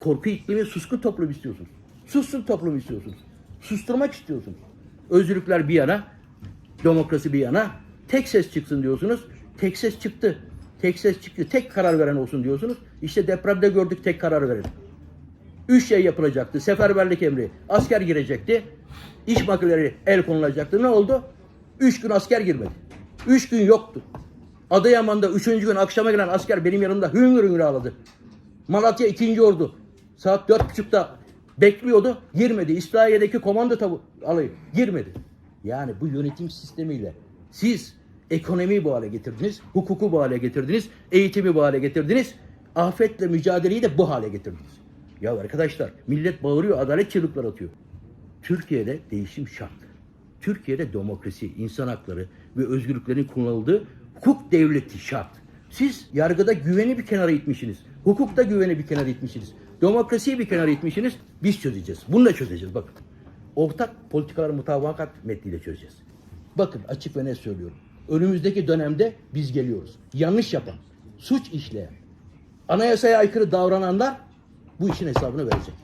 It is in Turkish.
Korku iklimi suskun toplum istiyorsunuz. Sussun toplum istiyorsunuz. Susturmak istiyorsunuz. Özgürlükler bir yana, demokrasi bir yana, tek ses çıksın diyorsunuz. Tek ses çıktı. Tek ses çıktı. Tek karar veren olsun diyorsunuz. İşte depremde gördük tek karar veren. Üç şey yapılacaktı. Seferberlik emri. Asker girecekti. İş makineleri el konulacaktı. Ne oldu? Üç gün asker girmedi. Üç gün yoktu. Adıyaman'da üçüncü gün akşama gelen asker benim yanımda hüngür hüngür ağladı. Malatya ikinci ordu. Saat dört buçukta bekliyordu. Girmedi. İslahiye'deki komando tabu alayı girmedi. Yani bu yönetim sistemiyle siz ekonomiyi bu hale getirdiniz. Hukuku bu hale getirdiniz. Eğitimi bu hale getirdiniz. Afetle mücadeleyi de bu hale getirdiniz. Ya arkadaşlar millet bağırıyor, adalet çığlıkları atıyor. Türkiye'de değişim şart. Türkiye'de demokrasi, insan hakları ve özgürlüklerin kullanıldığı hukuk devleti şart. Siz yargıda güveni bir kenara itmişsiniz. Hukukta güveni bir kenara itmişsiniz. Demokrasiyi bir kenara itmişsiniz. Biz çözeceğiz. Bunu da çözeceğiz bakın. Ortak politikalar mutabakat metniyle çözeceğiz. Bakın açık ve net söylüyorum. Önümüzdeki dönemde biz geliyoruz. Yanlış yapan, suç işleyen, anayasaya aykırı davrananlar bu işin hesabını verecek.